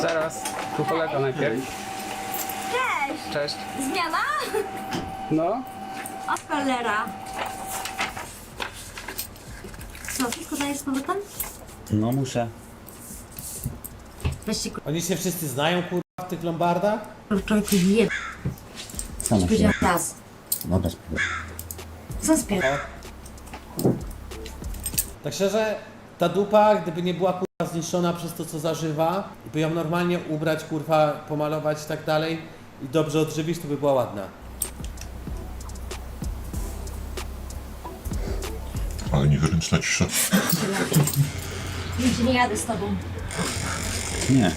Zaraz, tu kolega najpierw. Cześć! Cześć. Zmiana? No, O cholera. Co, wszystko dajesz z powrotem? No muszę. Weź się. Oni się wszyscy znają, kurwa, w tych lombardach? człowieku je... Sama się. Powiedziałam raz. Co spier... Tak szczerze, ta dupa, gdyby nie była kurwa zniszczona przez to, co zażywa, i by ją normalnie ubrać, kurwa, pomalować i tak dalej i dobrze odżywić, to by była ładna. Ale niezręczna cisza. Nigdzie nie jadę z tobą. Nie.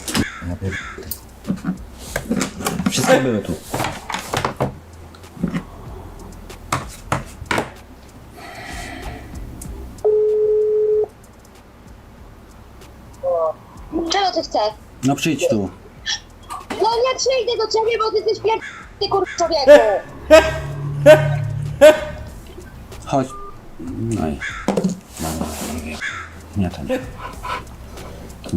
Wszystkie były tu. Czego ty chcesz? No przyjdź tu. No nie przyjdę do ciebie, bo ty jesteś pier... ty kur... człowieku! Chodź. No i... Dobra, nie wiem. Nie ten.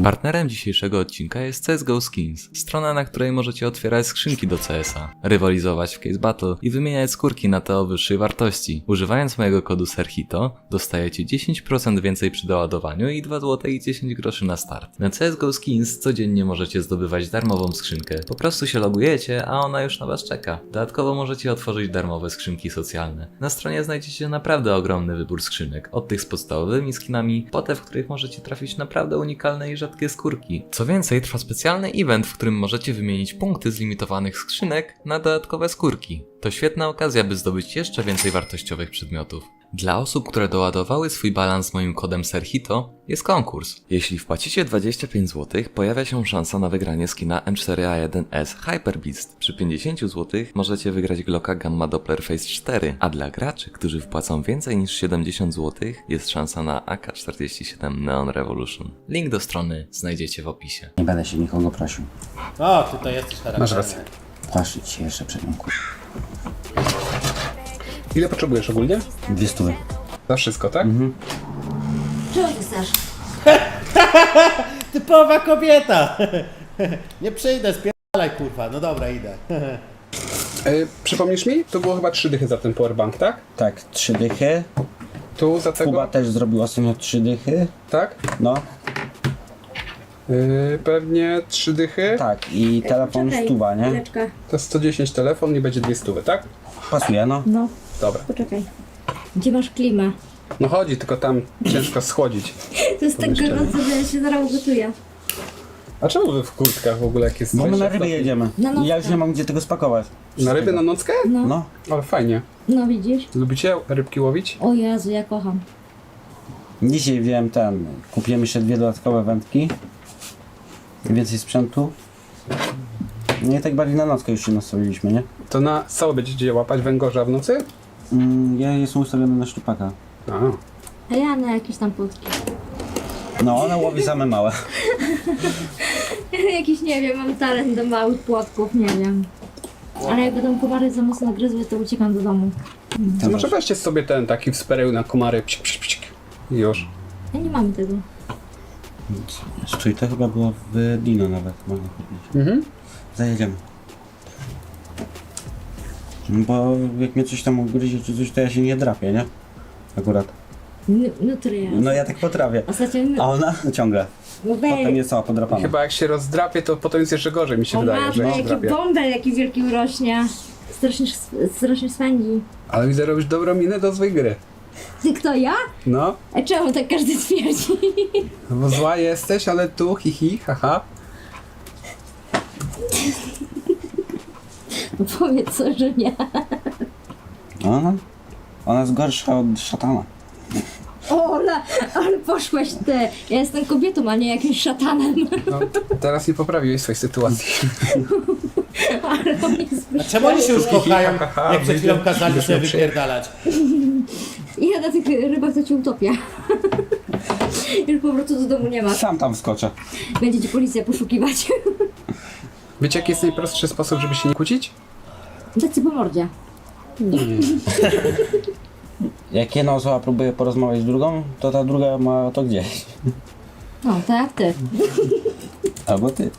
Partnerem dzisiejszego odcinka jest CSGO Skins, strona, na której możecie otwierać skrzynki do CS-a, rywalizować w Case Battle i wymieniać skórki na te o wyższej wartości. Używając mojego kodu SERHITO dostajecie 10% więcej przy doładowaniu i 2 zł i 10 groszy na start. Na CSGO Skins codziennie możecie zdobywać darmową skrzynkę. Po prostu się logujecie, a ona już na was czeka. Dodatkowo możecie otworzyć darmowe skrzynki socjalne. Na stronie znajdziecie naprawdę ogromny wybór skrzynek, od tych z podstawowymi skinami, po te, w których możecie trafić naprawdę unikalne i rzadkie skórki. Co więcej, trwa specjalny event, w którym możecie wymienić punkty z limitowanych skrzynek na dodatkowe skórki. To świetna okazja, by zdobyć jeszcze więcej wartościowych przedmiotów. Dla osób, które doładowały swój balans moim kodem SERHITO, jest konkurs. Jeśli wpłacicie 25 zł, pojawia się szansa na wygranie skina M4A1S Hyper Beast. Przy 50 zł możecie wygrać Glocka Gamma Doppler Phase 4, a dla graczy, którzy wpłacą więcej niż 70 zł, jest szansa na AK-47 Neon Revolution. Link do strony znajdziecie w opisie. Nie będę się nikogo prosił. O, ty to jesteś charakterny. masz rację. Płaszczyć się jeszcze przed kur... Ile potrzebujesz ogólnie? Dwie stówy. Za wszystko, tak? Czego ty chcesz? Typowa kobieta! Nie przyjdę, spierdalaj, kurwa. No dobra, idę. Y, przypomnisz mi? To było chyba trzy dychy za ten powerbank, tak? Tak, trzy dychy. Tu za tego, Kuba też zrobił ostatnio trzy dychy. tak? No, Y, pewnie trzy dychy. tak. I telefon stuwa, nie? Chwileczkę. To 110 telefon i będzie dwie stówy, tak? Pasuje, no. No, Dobra. poczekaj. Gdzie masz klimę? No chodzi, tylko tam ciężko schodzić. To jest tak gorąco, że ja się zaraz ugotuję. A czemu wy w kurtkach w ogóle jak jest Bo my na ryby to? jedziemy. Na nockę. Ja już nie mam gdzie tego spakować. Na ryby na nockę? No, no, No. Ale fajnie. widzisz? Lubicie rybki łowić? O Jezu, ja kocham. Dzisiaj wiem ten. Kupiłem jeszcze dwie dodatkowe wędki. Więcej sprzętu. Nie tak bardziej na nockę już się nastawiliśmy, nie? To na co będziecie łapać węgorza w nocy? Mm, ja jestem ustawiony na szczupaka. A, A ja na jakieś tam płotki. No, ona łowi same małe. Jakiś, nie wiem, mam talent do małych płotków, nie wiem. Ale jak będą komary za mocno gryzły, to uciekam do domu. to może weźcie sobie ten taki wspereł na komary. Psik, psik, psik. I już. Ja nie mam tego. Szczuj, to chyba było w Dino nawet. Można powiedzieć. Mhm. Zajedziemy. No Bo jak mnie coś tam ugryzie czy coś, to ja się nie drapię, nie? Akurat. N- Nutria. No ja tak potrafię. Ostatnio A ona ciągle. no Potem jest cała podrapana. Chyba jak się rozdrapie, to potem jest jeszcze gorzej, mi się o wydaje, matko, że się jaki drapie. bąbel, jaki wielki urośnie. Strasznie, strasznie spędzi. Ale widzę, robisz dobrą minę do złej gry. Ty kto, ja? No, A czemu tak każdy twierdzi? no bo zła jesteś, ale tu hi hi, haha. No powiedz co, że nie. Ona? Ona jest gorsza od szatana. O, ale, poszłeś ty. Ja jestem kobietą, a nie jakimś szatanem. No, teraz nie poprawiłeś swojej sytuacji. Ale on jest A czemu oni się już kochają, jak przed chwilą kazali przy- wypierdalać? I ja na tych rybach to cię utopię. Już powrotu do domu nie ma. Sam tam wskoczę. Będzie cię policja poszukiwać. Wiecie, jaki jest najprostszy sposób, żeby się nie kłócić? Dać ci po mordzie. Jak jedna osoba próbuje porozmawiać z drugą, to ta druga ma to gdzieś. No, tak jak ty. Albo ty.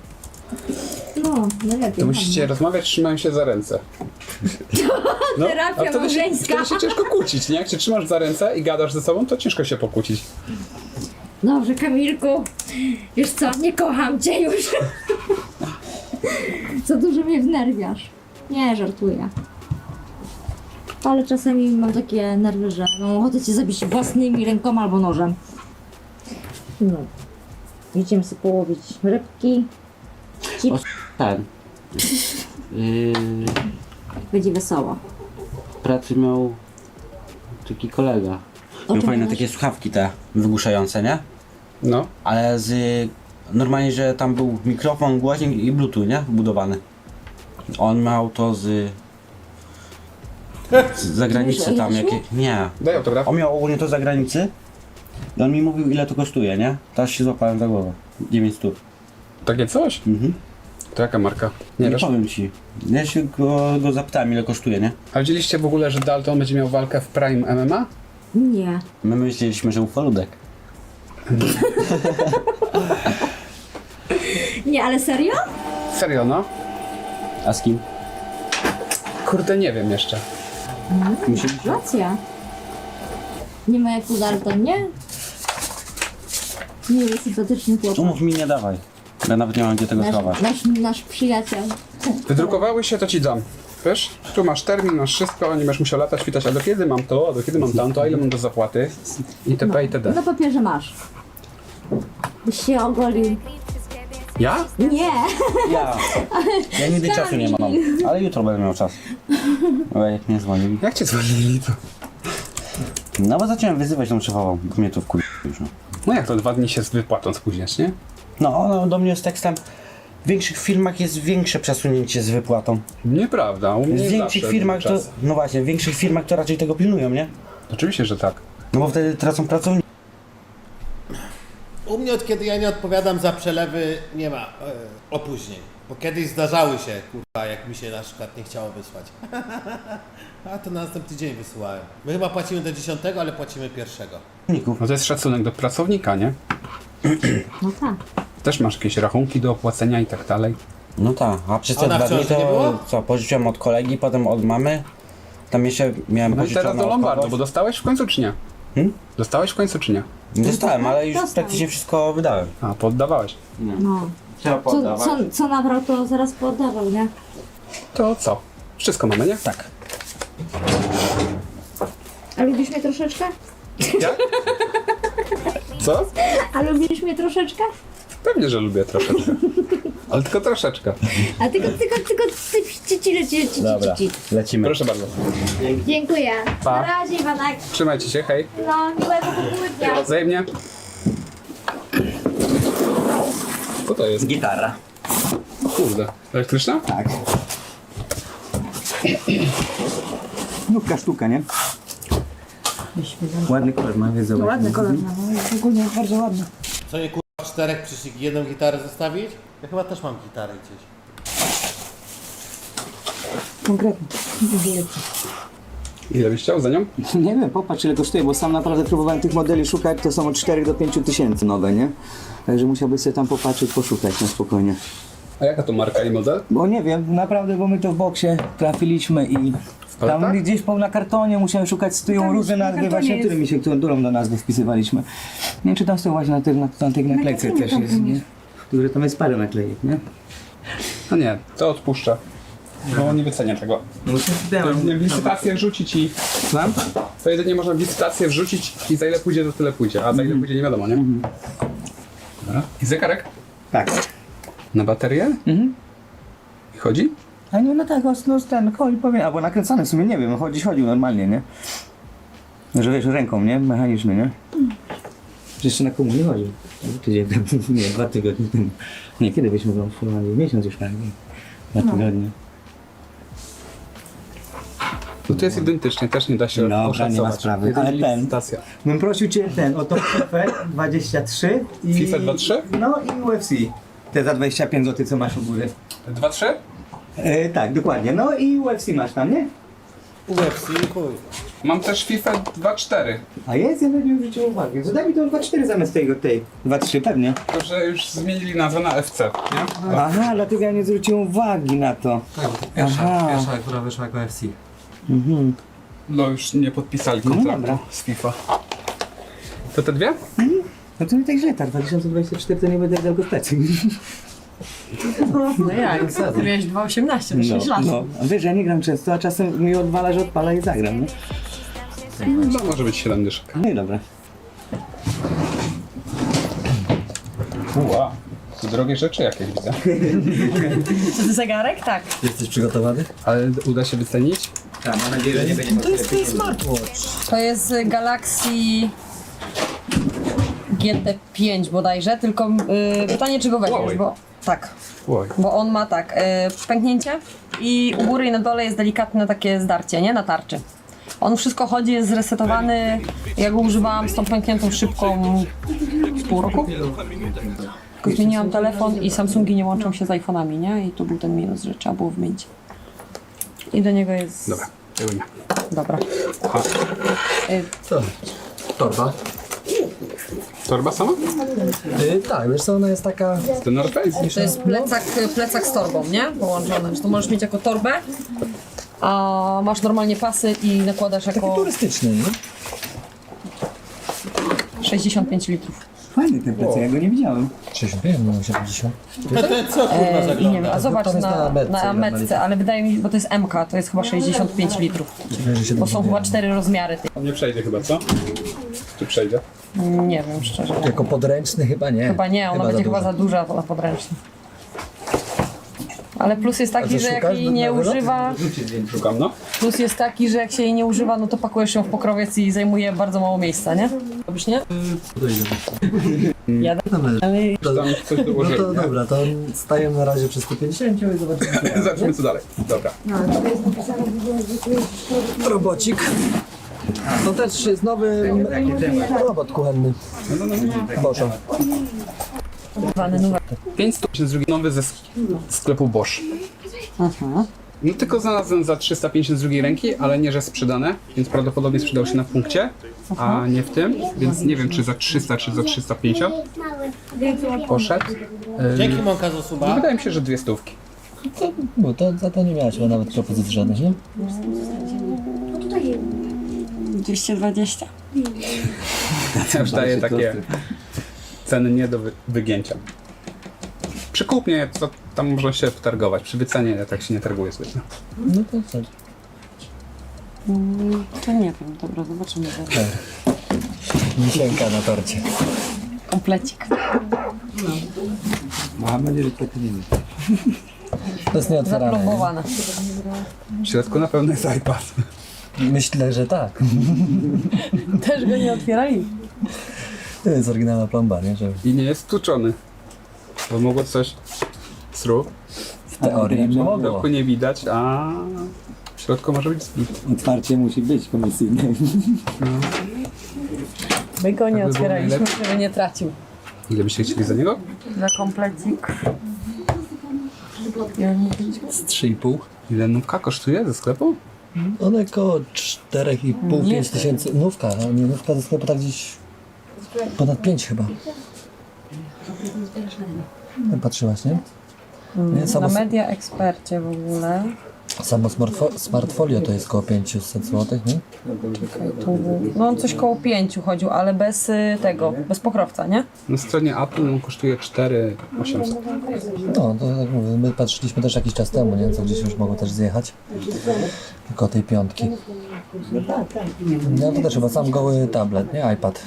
No, najlepiej. To musicie rozmawiać trzymając się za ręce. No, Terapia a wtedy się, małżeńska. wtedy się ciężko kłócić, nie? Jak się trzymasz za ręce i gadasz ze sobą, to ciężko się pokłócić. Dobrze, Kamilku. Wiesz co, nie kocham cię już. Za dużo mnie wnerwiasz. Nie, żartuję. Ale czasami mam takie nerwy, że mam ochotę cię zabić własnymi rękoma albo nożem. No. Idziemy sobie połowić rybki. Ci O, Ten. Yy, będzie wesoło. w pracy miał taki kolega. O Miał czym fajne takie słuchawki te wygłuszające, nie? No. Ale z... Normalnie, że tam był mikrofon, głośnik i bluetooth, nie? Wbudowany. On miał to z... Z zagranicy tam jakie... Nie. Daj autograf. On miał ogólnie to z zagranicy. I on mi mówił ile to kosztuje, nie? Teraz się złapałem za głowę. 900. Takie coś? Mhm. To jaka marka? Nie, Nie, wiesz? powiem ci. Ja się go, go zapytałem ile kosztuje, nie? A widzieliście w ogóle, że Dalton będzie miał walkę w Prime MMA? Nie. My myśleliśmy, że ufoludek. Nie, ale serio? Serio, no? A z kim? Kurde, nie wiem jeszcze. Musi Racja. Nie ma jak u Dalton, nie? Miły, sympatyczny chłopak. Umów mi nie dawaj. Ja nawet nie mam gdzie tego schować. Nasz, nasz, nasz przyjaciel. Wydrukowały się, to ci dam. Wiesz? Tu masz termin, masz wszystko, nie będziesz musiał latać, pytać, a do kiedy mam to, a do kiedy mam tamto, a ile mam do zapłaty? Itp. itd. Na papierze masz. Byś się ogolił. Ja? Nie! Ja. Ja nigdy czasu nie mam. Ale jutro będę miał czas. Ale jak mnie zwolnili. Jak cię zwolnili to? No bo zacząłem wyzywać tą szefową. Mnie to już no. No jak to dwa dni się z wypłatą spóźniasz, nie? No ona do mnie z tekstem. W większych firmach jest większe przesunięcie z wypłatą. Nieprawda, u mnie W jest większych zawsze firmach to... czas. No właśnie, w większych firmach to raczej tego pilnują, nie? Oczywiście, że tak. No bo wtedy tracą pracowników. U mnie od kiedy ja nie odpowiadam za przelewy nie ma e, opóźnień. Bo kiedyś zdarzały się, kurwa, jak mi się na przykład nie chciało wysłać. A to na następny dzień wysyłałem. My chyba płacimy do 10, ale płacimy pierwszego. No to jest szacunek do pracownika, nie? No tak. Też masz jakieś rachunki do opłacenia i tak dalej. No tak, a przez te ona dwa dni wciąż nie to było? co, pożyczyłem od kolegi, potem od mamy. Tam jeszcze miałem No i pożyczone teraz do od Lombardu, kogoś. bo dostałeś w końcu czy nie? Hmm? Dostałeś w końcu czy nie? Dostałem, ale już Dostał. praktycznie wszystko wydałem. A, poddawałeś. No. Trzeba Co, co, co nabrał, to zaraz poddawał, nie? To co? Wszystko mamy, nie? Tak. A lubisz mnie troszeczkę? Ja? Co? A lubisz mnie troszeczkę? Pewnie, że lubię troszeczkę. Ale tylko troszeczkę. A tylko, tylko, tylko, ty, ci, ci, ci, ci, ci, Dobra, ci. lecimy. Proszę bardzo. Dziękuję. Pa. Na razie, Iwanek. Trzymajcie się, hej. No, miłego popołudnia. Wzajemnie. Co to jest? Gitara. O kurde. Elektryczna? Tak. Nówka sztuka, nie? Ładny kolor ma, więc zobacz. Ładny kolor ma, no, ogólnie bardzo ładny. Co w czterech przyszli jedną gitarę zostawić? Ja chyba też mam gitarę gdzieś. Konkretnie. Ile byś chciał za nią? Nie wiem, popatrz ile kosztuje, bo sam naprawdę próbowałem tych modeli szukać, to są od 4 do 5 tysięcy nowe, nie? Także musiałbyś sobie tam popatrzeć, poszukać na spokojnie. A jaka to marka i model? Bo nie wiem, naprawdę, bo my to w boksie trafiliśmy i tam paletach? gdzieś po, na kartonie musiałem szukać, stoją Tam różne na nazwy kartonie właśnie, jest. którymi się, którą do nazwy wpisywaliśmy. Nie wiem, czy tam stoją właśnie na, tych na, na tych naklejce też tam jest, nie? Które tam jest parę naklejek, nie? No nie, to odpuszczę. Bo nie wycenię tego. No to To w licytację wrzucić i... Znam? To jedynie można w licytację wrzucić i za ile pójdzie, to tyle pójdzie. A za ile pójdzie, nie wiadomo, nie? Dobra. I zegarek? Tak. Na baterię? Mhm. I chodzi? A nie, no tak, no, no ten, chodzi, powiem, albo nakręcony w sumie, nie wiem, chodzić chodził normalnie, nie? Że wiesz, ręką, nie? Mechaniczny, nie? Jeszcze na komu nie chodził. Tydzień temu, nie, dwa tygodnie temu. Nie, kiedy byśmy go filmowali? Miesiąc już tak, nie? Dwa tygodnie. No to jest identycznie, też nie da się Dobra, nie ma oszacować. sprawy. Jedynie Ale ten- licytacja. Bym prosił Cię ten, o to FIFA 23 i... FIFA 23? No i UFC. Te za 25 zł, co masz u góry. Dwa, trzy? E, tak, dokładnie. No i UFC masz tam, nie? UFC chuj. Mam też FIFA 2.4, A jest? Ja nawet nie zwróciłem uwagi. Zadaj mi to 2-4 zamiast tego tej. 2-3 pewnie. tylko że już zmienili nazwę na FC, nie? Aha, dlatego ja nie zwróciłem uwagi na to. Aha. Pierwsza, która wyszła jako FC. Mhm. No już nie podpisali No kontraktu dobra. z FIFA. To te dwie? No to mi tak źle, tak. 2024 to nie będę dał go w plecy. No jak? Ty miałeś 2,18, to 6 lat. no. A wiesz, ja nie gram często, a czasem mi odwala, że odpala i zagram, nie? No może być 7 dyszek. No i dobra. Wow. To drogie rzeczy jakieś widzę. Czy to zegarek? Tak. Jesteś przygotowany? Ale uda się wycenić? Tak, mam nadzieję, że nie będzie To jest ten smartwatch. To jest y, Galaxy GT5 bodajże, tylko y, pytanie czy go weźmiesz, Huawei. bo tak, Oj. bo on ma tak, y, pęknięcie i u góry i na dole jest delikatne takie zdarcie, nie? Na tarczy. On wszystko chodzi, jest zresetowany. Ja go używałam z tą pękniętą szybką z pół roku. Tylko zmieniłam telefon i Samsungi nie łączą się z iPhone'ami, nie? I tu był ten minus, że trzeba było wymienić. I do niego jest... Dobra, tego nie. Dobra. Aha. Y, Co? Torba? Torba sama? Yy, tak, wiesz co, ona jest taka... To North Face? To jest plecak, plecak z torbą, nie? Połączony. Że to możesz mieć jako torbę, a masz normalnie pasy i nakładasz Taki jako turystyczny, nie? 65 litrów. Fajny ten plecak, ja go nie widziałem. 65, no 70. To, to co kurwa E, I nie wiem, a zobacz To jest na, na metce, na ile ma metce, litrów? ale wydaje mi się, bo to jest MK, to jest chyba 65 litrów. Bo są chyba cztery rozmiary tych. On nie przejdzie chyba, co? Czy przejdzie? Nie wiem szczerze. Jako podręczny chyba nie. Chyba nie, ona będzie chyba za duża na podręczny. Ale plus jest taki, co, że jak szukasz jej nie na wylot? używa, Szukam, no. plus jest taki, że jak się jej nie używa, no to pakujesz ją w pokrowiec i zajmuje bardzo mało miejsca, nie? Robisz nie? Ja ale to, Tam coś no to nie? dobra, to stajemy na razie przy 150 i zobaczymy. Zobaczymy co dalej. Dobra. Robocik. To też jest nowy robot kuchenny. No, no, no. Boscha. zwany numer. 552 nowy ze sk- sklepu Bosch. No tylko znalazłem za 352 ręki, ale nie, że sprzedane, więc prawdopodobnie sprzedał się na punkcie, a nie w tym, więc nie wiem czy za 300 czy za 350 poszedł. Yy, Dzięki Monka za no, suba. wydaje mi się, że dwie stówki. Bo to, za to nie miałeś chyba nawet propozycji żadnych, nie? 220. Ja już daję takie ceny nie do wy- wygięcia. Przy kupnie to tam można się wtargować, przy wycenie ja tak się nie targuję zbytnio. No to co? Mm, To nie wiem, dobra, zobaczymy. Wisienka na torcie. Komplecik. Mam nadzieję, że to nie To jest nieotwierane. nie? Zaplomowane. W środku na pewno jest iPad. Myślę, że tak. Też go nie otwierali. To jest oryginalna plomba, nie? Że I nie jest tłuczony. Bo mogło coś sru. w teorii W mogło. środku nie widać, a w środku może być zbit. Otwarcie musi być komisyjne. My go nie Tak by było otwieraliśmy, najlepiej. żeby nie tracił. Ile byście chcieli za niego? Za komplecik. Z 3,5. Ile nówka kosztuje ze sklepu? One około 4,5-5 tysięcy. Nówka, a nie nówka ze sklepu tak gdzieś ponad 5 chyba. Nie Patrzyłaś, nie? nie Na samo, media ekspercie w ogóle. samo smartfo- smartfolio to jest około 500 zł, nie? Tu, no on coś koło pięciu chodził, ale bez y, tego, bez pokrowca, nie? Na stronie Apple on kosztuje 4800. No, to tak mówię, my patrzyliśmy też jakiś czas temu, nie? Co gdzieś już mogło też zjechać. Tylko tej piątki. No to też chyba sam goły tablet, nie? iPad.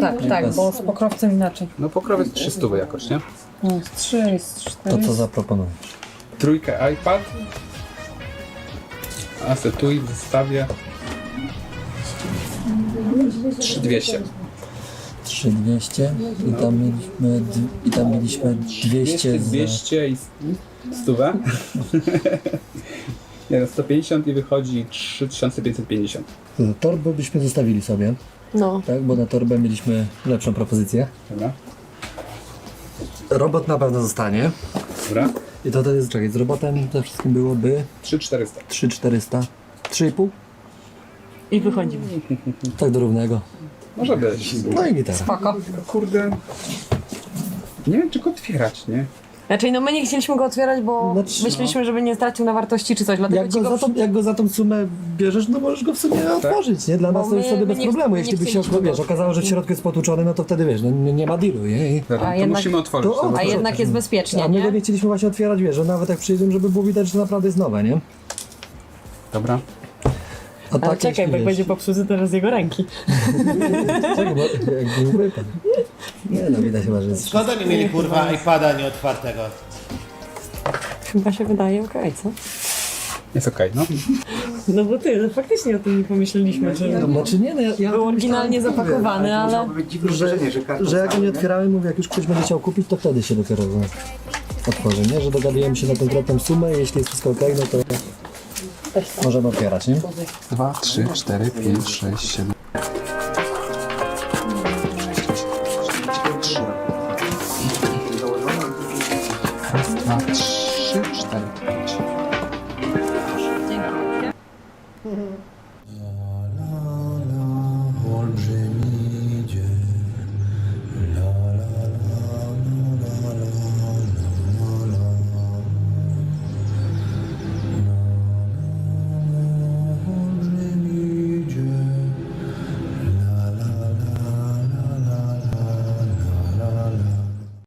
Tak, tak, bez- bo z pokrowcem inaczej. No pokrowiec 300 jakoś, nie? No, jest trzy, jest To cztery. co zaproponujesz? Trójkę iPad. A se tu i w zestawie 3200. 3200 i tam mieliśmy, d- i tam mieliśmy 200 za... 200 i 100. Nie no, 150 i wychodzi 3550. Torbę byśmy zostawili sobie, No, tak? Bo na torbę mieliśmy lepszą propozycję. Dobra? Robot na pewno zostanie. Dobra? I to, to jest, czekaj, z robotem to wszystkim byłoby 3400. 3400. 3,5? I wychodzimy. Tak do równego. Może być. No i gitara. Spoko. Kurde. Nie wiem, czy go otwierać, nie? Znaczy, no my nie chcieliśmy go otwierać, bo Znaczy, myśleliśmy, żeby nie stracił na wartości czy coś, dlatego Jak ci go, go... za tą, jak go za tą sumę bierzesz, no możesz go w sumie otworzyć, nie? Dla Bo nas to już my- wtedy my bez nie- problemu. nie Jeśli by się chcieliśmy go wiesz, okazało, że w środku jest potłuczony, no to wtedy wiesz, no nie, nie ma dealu, nie? I- to jednak- musimy otworzyć. to- a jednak jest bezpiecznie, A my go nie? nie chcieliśmy właśnie otwierać, wiesz, że nawet jak przyjdą, żeby było widać, że naprawdę jest nowe, nie? Dobra. A tak, czekaj, bo jak będzie popsuty teraz jego ręki. Czekaj, bo jakby wypadł. Nie no, widać chyba, że jest Skąd oni mieli kurwa iPada nieotwartego? Chyba się wydaje okej, co? Jest okej, no. No bo ty, faktycznie o tym nie pomyśleliśmy, że No, Znaczy nie, no ja, ja był oryginalnie zapakowany, ale... że, że jak go nie otwierałem, mówię, jak już ktoś będzie chciał kupić, to wtedy się dopiero no, otworzy, nie? Że dogadujemy się na konkretną sumę i jeśli jest wszystko ok, no to możemy otwierać, nie? 2, 3, 4, 5, 6, 7. Raz, dwa, trzy, cztery, pięć.